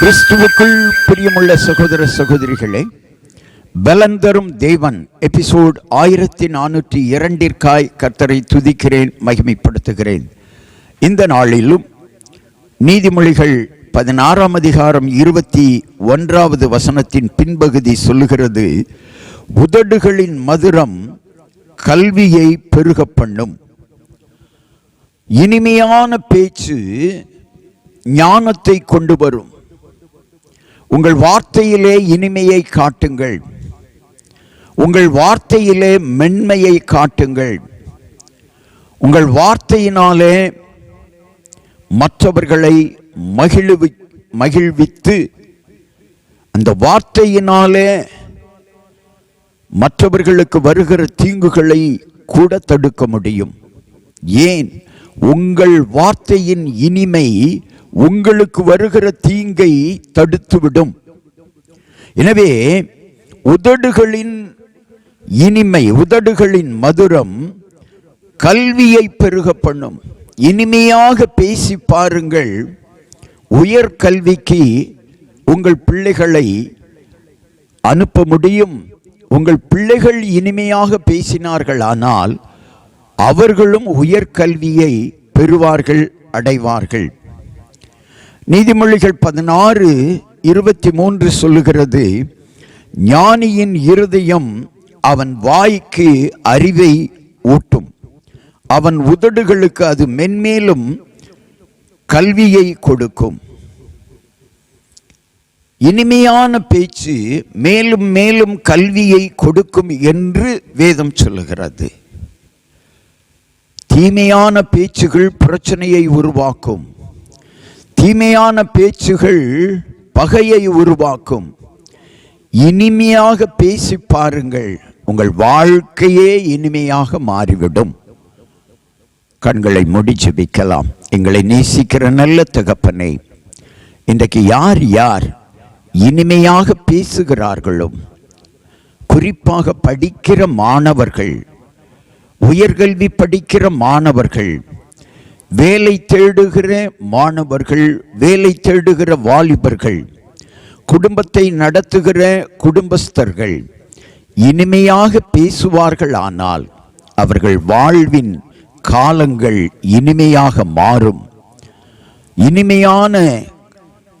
கிறிஸ்துவுக்குள் பிரியமுள்ள சகோதர சகோதரிகளே பலன் தரும் தேவன் எபிசோட் ஆயிரத்தி நானூற்றி இரண்டிற்காய் கர்த்தரை துதிக்கிறேன் மகிமைப்படுத்துகிறேன். இந்த நாளிலும் நீதிமொழிகள் பதினாறாம் அதிகாரம் இருபத்தி ஒன்றாவது வசனத்தின் பின்பகுதி சொல்லுகிறது உதடுகளின் மதுரம் கல்வியை பெருக பண்ணும். இனிமையான பேச்சு ஞானத்தை கொண்டு வரும். உங்கள் வார்த்தையிலே இனிமையை காட்டுங்கள். உங்கள் வார்த்தையிலே மென்மையை காட்டுங்கள். உங்கள் வார்த்தையினாலே மற்றவர்களை மகிழ்வி மகிழ்வித்து அந்த வார்த்தையினாலே மற்றவர்களுக்கு வருகிற தீங்குகளை கூட தடுக்க முடியும். ஏன்? உங்கள் வார்த்தையின் இனிமை உங்களுக்கு வருகிற தீங்கை தடுத்துவிடும். எனவே உதடுகளின் இனிமை உதடுகளின் மதுரம் கல்வியை பெருக பண்ணும். இனிமையாக பேசி பாருங்கள். உயர் கல்விக்கு உங்கள் பிள்ளைகளை அனுப்ப முடியும். உங்கள் பிள்ளைகள் இனிமையாக பேசினார்கள் ஆனால் அவர்களும் உயர்கல்வியை பெறுவார்கள் அடைவார்கள். நீதிமொழிகள் பதினாறு இருபத்தி மூன்று சொல்லுகிறது ஞானியின் இருதயம் அவன் வாய்க்கு அறிவை ஊட்டும். அவன் உதடுகளுக்கு அது மென்மேலும் கல்வியை கொடுக்கும். இனிமையான பேச்சு மேலும் மேலும் கல்வியை கொடுக்கும் என்று வேதம் சொல்லுகிறது. தீமையான பேச்சுகள் பிரச்சனையை உருவாக்கும். தீமையான பேச்சுகள் பகையை உருவாக்கும். இனிமையாக பேசி பாருங்கள் உங்கள் வாழ்க்கையே இனிமையாக மாறிவிடும். கண்களை முடிச்சு வைக்கலாம். எங்களை நேசிக்கிற நல்ல தகப்பனை இன்றைக்கு யார் யார் இனிமையாக பேசுகிறார்களோ குறிப்பாக படிக்கிற மாணவர்கள் உயர்கல்வி படிக்கிற மாணவர்கள் வேலை தேடுகிற மாணவர்கள் வேலை தேடுகிற வாலிபர்கள் குடும்பத்தை நடத்துகிற குடும்பஸ்தர்கள் இனிமையாக பேசுவார்கள் ஆனால் அவர்கள் வாழ்வின் காலங்கள் இனிமையாக மாறும். இனிமையான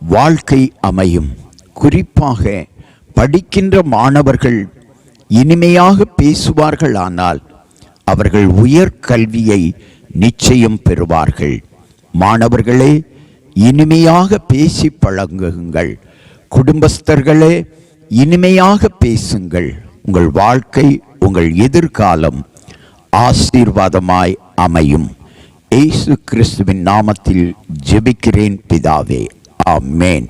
வாழ்க்கை அமையும். குறிப்பாக படிக்கின்ற மாணவர்கள் இனிமையாக பேசுவார்கள் ஆனால் அவர்கள் உயர்கல்வியை நிச்சயம் பெறுவார்கள். மாணவர்களே இனிமையாக பேசி பழங்குங்கள் குடும்பஸ்தர்களே இனிமையாக பேசுங்கள். உங்கள் வாழ்க்கை உங்கள் எதிர்காலம் ஆசீர்வாதமாய் அமையும். ஏசு கிறிஸ்துவின் நாமத்தில் ஜெபிக்கிறேன் பிதாவே. ஆமேன்.